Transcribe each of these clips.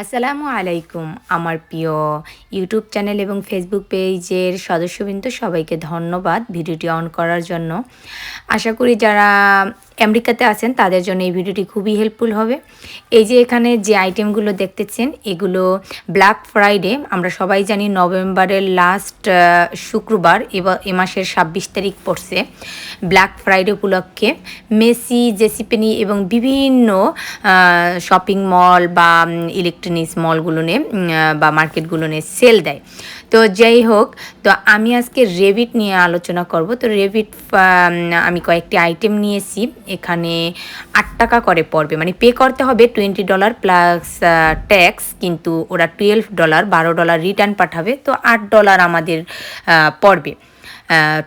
আসসালামু আলাইকুম, আমার প্রিয় ইউটিউব চ্যানেল এবং ফেসবুক পেজের সদস্যবৃন্দ, সবাইকে ধন্যবাদ ভিডিওটি অন করার জন্য। আশা করি যারা আমেরিকাতে আছেন, তাদের জন্য এই ভিডিওটি খুবই হেল্পফুল হবে। এই যে এখানে যে আইটেমগুলো দেখতেছেন, এগুলো ব্ল্যাক ফ্রাইডে আমরা সবাই জানি নভেম্বরের লাস্ট শুক্রবার, এবার এ মাসের ছাব্বিশ তারিখ পড়ছে ব্ল্যাক ফ্রাইডে উপলক্ষে। মেসি জেসিপেনি এবং বিভিন্ন শপিং মল বা ইলেকট্রনিক্স মলগুলোনে বা মার্কেটগুলোনে সেল দেয়। তো যাই হোক, তো আমি আজকে রেভিট নিয়ে আলোচনা করব। তো রেভিট আমি কয়েকটি আইটেম নিয়েছি। এখানে আট টাকা করে পড়বে। মানে পে করতে হবে টোয়েন্টি ডলার প্লাস ট্যাক্স কিন্তু ওরা টুয়েলভ ডলার বারো ডলার রিটার্ন পাঠাবে। তো আট ডলার আমাদের পড়বে।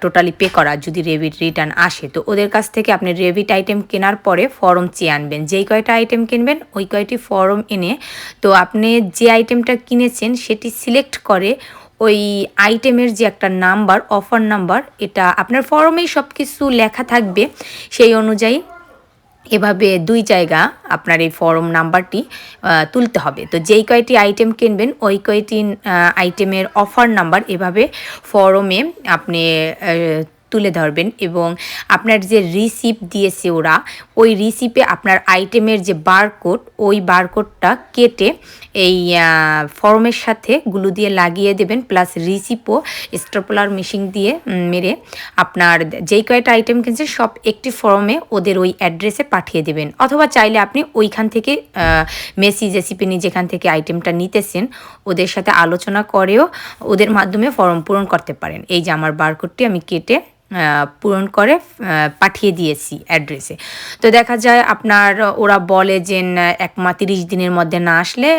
টোটালি পে করা যদি রেভিট রিটার্ন আসে, তো ওদের কাছ থেকে আপনি রেভিট আইটেম কেনার পরে ফর্ম চেয়ে আনবেন। যেই কয়টা আইটেম কিনবেন, ওই কয়টি ফর্ম এনে, তো আপনি যে আইটেমটা কিনেছেন, সেটি সিলেক্ট করে ওই আইটেমের যে একটা নাম্বার অফার নাম্বার এটা আপনার ফর্মেই সব কিছু লেখা থাকবে। সেই অনুযায়ী এভাবে দুই জায়গা আপনার এই ফর্ম নাম্বারটি তুলতে হবে। তো যেই কয়টি আইটেম কিনবেন, ওই কয়টি আইটেমের অফার নাম্বার এভাবে ফরমে আপনি তুলে ধরবেন এবং আপনার যে রিসিপ্ট দিয়েছে ওরা, ওই রিসিপে আপনার আইটেমের যে বারকোড ওই বারকোডটা কেটে এই ফর্মের সাথে গুলো দিয়ে লাগিয়ে দেবেন প্লাস রিসিপও স্ট্রপলার মেশিন দিয়ে মেরে আপনার যেই কয়টা আইটেম কিনছে সব একটি ফর্মে ওদের ওই অ্যাড্রেসে পাঠিয়ে দেবেন। অথবা চাইলে আপনি ওইখান থেকে মেসি জেসিপিনি যেখান থেকে আইটেমটা নিতেছেন, ওদের সাথে আলোচনা করেও ওদের মাধ্যমে ফর্ম পূরণ করতে পারেন। এই যে আমার বারকোডটি আমি কেটে পূরণ করে পাঠিয়ে দিয়েছি অ্যাড্রেসে তো দেখা যায় আপনার, ওরা বলে যে এক মা তিরিশ দিনের মধ্যে না আসলে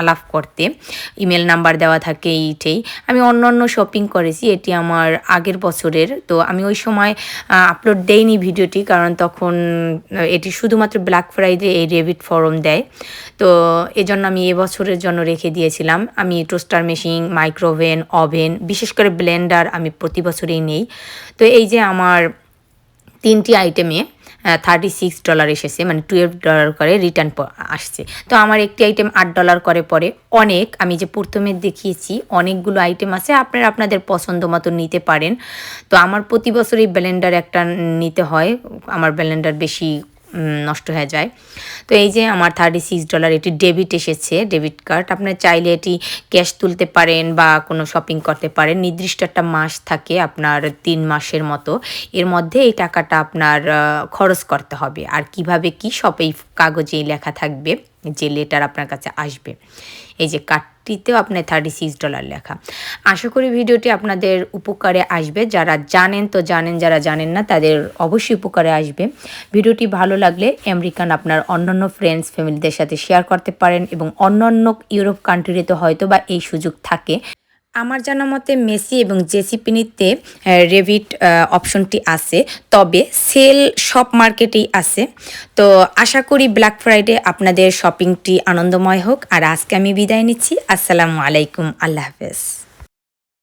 আলাপ করতে। ইমেল নাম্বার দেওয়া থাকে এইটাই। আমি অন্য অন্য শপিং করেছি, এটি আমার আগের বছরের। তো আমি ওই সময় আপলোড দেইনি ভিডিওটি, কারণ তখন এটি শুধুমাত্র ব্ল্যাক ফ্রাইডে এই রেভিট ফরম দেয়। তো এজন্য আমি এবছরের জন্য রেখে দিয়েছিলাম। আমি টোস্টার মেশিন মাইক্রোওভেন ওভেন বিশেষ করে ব্লেন্ডার আমি প্রতি বছরেই নেই। তো এই যে আমার তিনটি আইটেমে থার্টি সিক্স ডলার এসেছে মানে টুয়েলভ ডলার করে রিটার্ন আসছে। তো আমার একটি আইটেম আট ডলার করে পরে অনেক, আমি যে প্রথমে দেখিয়েছি, অনেকগুলো আইটেম আছে, আপনারা আপনাদের পছন্দ মতো নিতে পারেন। তো আমার প্রতি বছরই ব্যালেন্ডার একটা নিতে হয়। আমার ব্যালেন্ডার বেশি নষ্ট হয়ে যায়। তো এই যে আমার থার্টি সিক্স ডলার এটি ডেবিট এসেছে ডেবিট কার্ড আপনার চাইলে এটি ক্যাশ তুলতে পারেন বা কোনো শপিং করতে পারেন। নির্দিষ্ট একটা মাস থাকে আপনার তিন মাসের মতো। এর মধ্যে এই টাকাটা আপনার খরচ করতে হবে। আর কীভাবে কি সব এই কাগজেই লেখা থাকবে? যে লেটার আপনার কাছে আসবে। এই যে কার্ডটিতেও আপনার থার্টি সিক্স ডলার লেখা। আশা করি ভিডিওটি আপনাদের উপকারে আসবে। যারা জানেন তো জানেন, যারা জানেন না তাদের অবশ্যই উপকারে আসবে। ভিডিওটি ভালো লাগলে আমেরিকান আপনার অন্যান্য ফ্রেন্ডস ফ্যামিলিদের সাথে শেয়ার করতে পারেন এবং অন্যান্য ইউরোপ কান্ট্রিতে হয়তো বা এই সুযোগ থাকে। আমার জানা মতে মেসি এবং জেসিপিনিতে রেভিট অপশনটি আছে। তবে সেল সব মার্কেটেই আছে। তো আশা করি ব্ল্যাক ফ্রাইডে আপনাদের শপিংটি আনন্দময় হোক। আর আজকে আমি বিদায় নিচ্ছি। আসসালামু আলাইকুম। আল্লাহ হাফেজ।